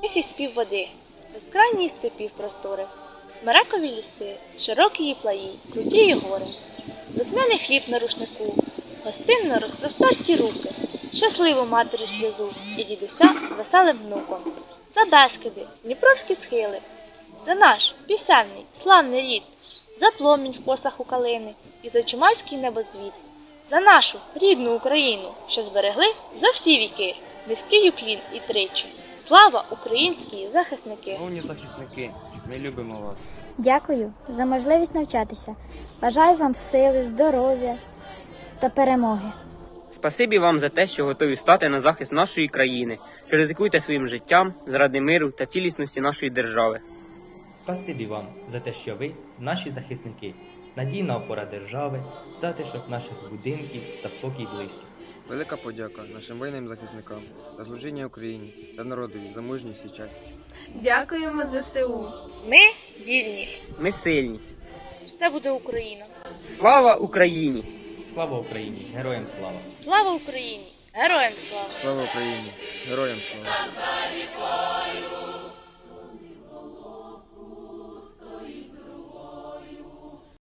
тихий спів води, безкрайні степів простори, смерекові ліси, широкі її плаї, круті її гори, духмяний хліб на рушнику, гостинно розпросторті руки, щасливу матері сльозу і дідуся веселим внуком. За безкиди, дніпровські схили, за наш пісенний, славний рід, за пломінь в косах у калини і за чумацький небозвід, за нашу рідну Україну, що зберегли за всі віки, низький уклін і тричі. Слава українські захисники! Шановні захисники, ми любимо вас. Дякую за можливість навчатися. Бажаю вам сили, здоров'я та перемоги. Спасибі вам за те, що готові стати на захист нашої країни, що ризикуєте своїм життям заради миру та цілісності нашої держави. Спасибі вам за те, що ви наші захисники, надійна опора держави, затишок наших будинків та спокій близьких. Велика подяка нашим воїнним захисникам за служіння Україні та народові за мужність і честь. Дякуємо ЗСУ. Ми вільні. Ми сильні. Все буде Україна. Слава Україні! Слава Україні! Героям слава! Слава Україні! Героям слава! Слава Україні! Героям слава!